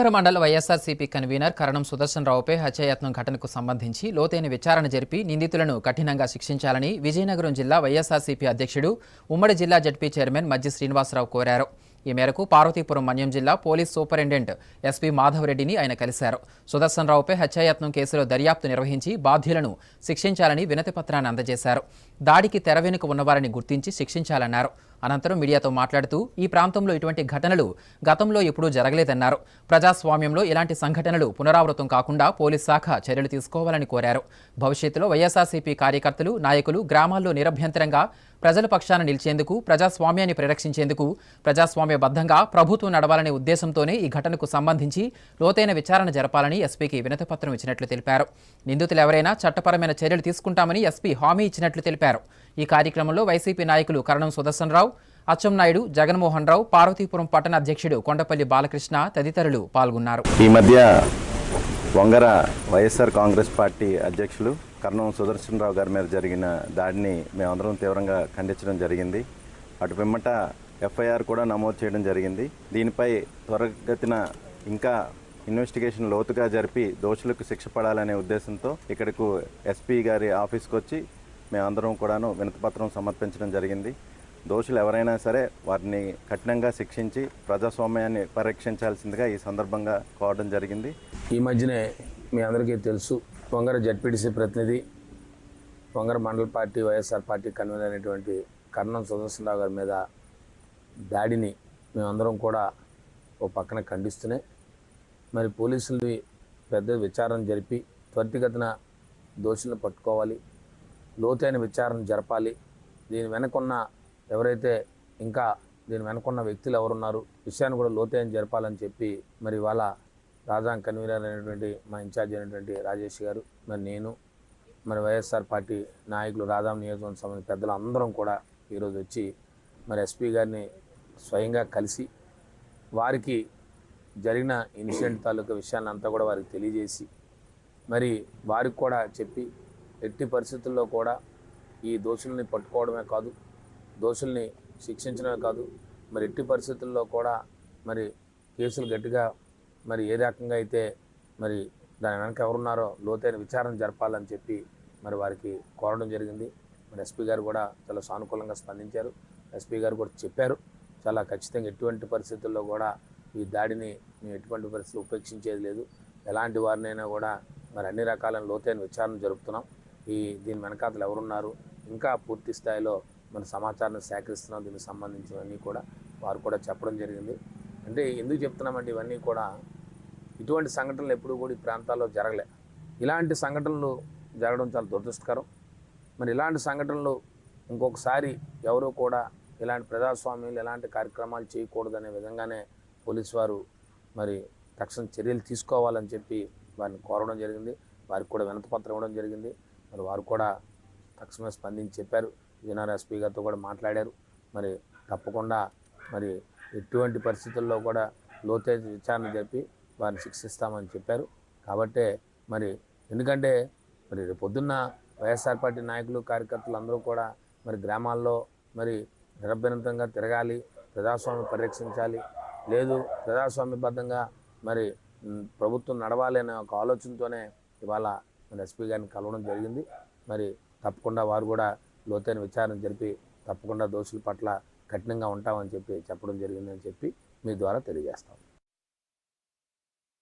ఉత్తర మండల YSRCP convener Karanam Sudarshan రావుపై హత్యాయత్నం ఘటనకు సంబంధించి లోతైన విచారణ జరిపి నిందితులను కఠినంగా శిక్షించాలని విజయనగరం జిల్లా వైఎస్ఆర్సీపీ అధ్యక్షుడు ఉమ్మడి జిల్లా జడ్పీ చైర్మన్ మజ్జి శ్రీనివాసరావు కోరారు. ఈ మేరకు పార్వతీపురం మన్యం జిల్లా పోలీస్ సూపరింటెండెంట్ ఎస్పీ మాధవరెడ్డిని ఆయన కలిశారు. సుదర్శన్ రావుపై హత్యాయత్నం కేసులో దర్యాప్తు నిర్వహించి బాధ్యులను శిక్షించాలని వినతి పత్రాన్ని అందజేశారు. దాడికి తెర వెనుక ఉన్నవారిని గుర్తించి శిక్షించాలన్నారు. అనంతరం మీడియాతో మాట్లాడుతూ ఈ ప్రాంతంలో ఇటువంటి ఘటనలు గతంలో ఎప్పుడూ జరగలేదన్నారు. ప్రజాస్వామ్యంలో ఇలాంటి సంఘటనలు పునరావృతం కాకుండా పోలీస్ శాఖ చర్యలు తీసుకోవాలని కోరారు. భవిష్యత్తులో వైఎస్ఆర్సీపీ కార్యకర్తలు నాయకులు గ్రామాల్లో నిరభ్యంతరంగా ప్రజల పక్షాన నిలిచేందుకు ప్రజాస్వామ్యాన్ని పరిరక్షించేందుకు ప్రజాస్వామ్యబద్ధంగా ప్రభుత్వం నడవాలనే ఉద్దేశంతోనే ఈ ఘటనకు సంబంధించి లోతైన విచారణ జరపాలని ఎస్పీకి వినతిపత్రం ఇచ్చినట్లు తెలిపారు. నిందితులు ఎవరైనా చట్టపరమైన చర్యలు తీసుకుంటామని ఎస్పీ హామీ ఇచ్చినట్లు తెలిపారు. ఈ కార్యక్రమంలో వైసీపీ నాయకులు కరణం సుదర్శన్ రావు అచ్చెన్నాయుడు జగన్మోహన్ రావు పార్వతీపురం పట్టణ అధ్యక్షుడు కొండపల్లి బాలకృష్ణ తదితరులు పాల్గొన్నారు. ఈ మధ్య వంగర వైఎస్ఆర్ కాంగ్రెస్ పార్టీ అధ్యక్షులు కర్ణం సుదర్శన్ రావు గారి మీద జరిగిన దాడిని మేమందరం తీవ్రంగా ఖండించడం జరిగింది. అటు పిమ్మట ఎఫ్ఐఆర్ కూడా నమోదు చేయడం జరిగింది. దీనిపై త్వరగతిన ఇంకా ఇన్వెస్టిగేషన్ లోతుగా జరిపి దోషులకు శిక్ష పడాలనే ఉద్దేశంతో ఇక్కడకు ఎస్పీ గారి ఆఫీస్కి వచ్చి మేమందరం కూడాను వినతిపత్రం సమర్పించడం జరిగింది. దోషులు ఎవరైనా సరే వారిని కఠినంగా శిక్షించి ప్రజాస్వామ్యాన్ని పరీక్షించాల్సిందిగా ఈ సందర్భంగా కోరడం జరిగింది. ఈ మధ్యనే మీ అందరికీ తెలుసు పొంగర జడ్పీటీసీ ప్రతినిధి పొంగర మండల పార్టీ వైఎస్ఆర్ పార్టీ కన్వీనర్ అయినటువంటి కర్ణం సుదర్శనరావు గారి మీద దాడిని మేమందరం కూడా ఓ పక్కన ఖండిస్తూనే మరి పోలీసులు పెద్ద విచారణ జరిపి త్వరితగతిన దోషులను పట్టుకోవాలి లోతైన విచారణ జరపాలి. దీని వెనకున్న ఎవరైతే ఇంకా దీని వెనకున్న వ్యక్తులు ఎవరున్నారు విషయాన్ని కూడా లోతైన జరపాలని చెప్పి మరి వాళ్ళ రాజాంగ్ కన్వీనర్ అయినటువంటి మా ఇన్ఛార్జ్ అయినటువంటి రాజేష్ గారు మరి నేను మరి వైఎస్ఆర్ పార్టీ నాయకులు రాధాం నియోజకవర్గం సంబంధించిన పెద్దలు అందరం కూడా ఈరోజు వచ్చి మరి ఎస్పీ గారిని స్వయంగా కలిసి వారికి జరిగిన ఇన్సిడెంట్ తాలూకా విషయాన్ని అంతా కూడా వారికి తెలియజేసి మరి వారికి కూడా చెప్పి ఎట్టి పరిస్థితుల్లో కూడా ఈ దోషుల్ని పట్టుకోవడమే కాదు దోషుల్ని శిక్షించడమే కాదు మరి ఎట్టి పరిస్థితుల్లో కూడా మరి కేసులు గట్టిగా మరి ఏ రకంగా అయితే మరి దాని వెనక ఎవరున్నారో లోతైన విచారణ జరపాలని చెప్పి మరి వారికి కోరడం జరిగింది. మరి ఎస్పీ గారు కూడా చాలా సానుకూలంగా స్పందించారు. ఎస్పీ గారు కూడా చెప్పారు. చాలా ఖచ్చితంగా ఎటువంటి పరిస్థితుల్లో కూడా ఈ దాడిని మేము ఎటువంటి పరిస్థితులు ఉపేక్షించేది లేదు. ఎలాంటి వారినైనా కూడా మరి అన్ని రకాలైన లోతైన విచారణ జరుపుతున్నాం. ఈ దీని వెనకాతలు ఎవరున్నారు? ఇంకా పూర్తి స్థాయిలో మన సమాచారాన్ని సేకరిస్తున్నాం. దీనికి సంబంధించినవన్నీ కూడా వారు కూడా చెప్పడం జరిగింది. అంటే ఎందుకు చెప్తున్నామంటే ఇవన్నీ కూడా ఇటువంటి సంఘటనలు ఎప్పుడూ కూడా ఈ ప్రాంతాల్లో జరగలే. ఇలాంటి సంఘటనలు జరగడం చాలా దురదృష్టకరం. మరి ఇలాంటి సంఘటనలు ఇంకొకసారి ఎవరూ కూడా ఇలాంటి ప్రజాస్వామ్యంలో ఎలాంటి కార్యక్రమాలు చేయకూడదనే విధంగానే పోలీసు వారు మరి తక్షణ చర్యలు తీసుకోవాలని చెప్పి వారిని కోరడం జరిగింది. వారికి కూడా వినతిపత్రం ఇవ్వడం జరిగింది. మరి వారు కూడా తక్షణమే స్పందించి చెప్పారు. విజయనగరం ఎస్పీ గారితో కూడా మాట్లాడారు. మరి తప్పకుండా మరి ఎటువంటి పరిస్థితుల్లో కూడా లోతైన విచారణ జరిపి వారిని శిక్షిస్తామని చెప్పారు. కాబట్టే మరి ఎందుకంటే మరి రేపు పొద్దున్న వైఎస్ఆర్ పార్టీ నాయకులు కార్యకర్తలు అందరూ కూడా మరి గ్రామాల్లో మరి నిరభ్యంతంగా తిరగాలి ప్రజాస్వామ్యం పరిరక్షించాలి. లేదు ప్రజాస్వామ్యబద్ధంగా మరి ప్రభుత్వం నడవాలి అనే ఒక ఆలోచనతోనే ఇవాళ మరి ఎస్పీ గారిని కలవడం జరిగింది. మరి తప్పకుండా వారు కూడా లోతైన విచారణ జరిపి తప్పకుండా దోషుల పట్ల కఠినంగా ఉంటామని చెప్పి చెప్పడం జరిగిందని చెప్పి మీ ద్వారా తెలియజేస్తాం.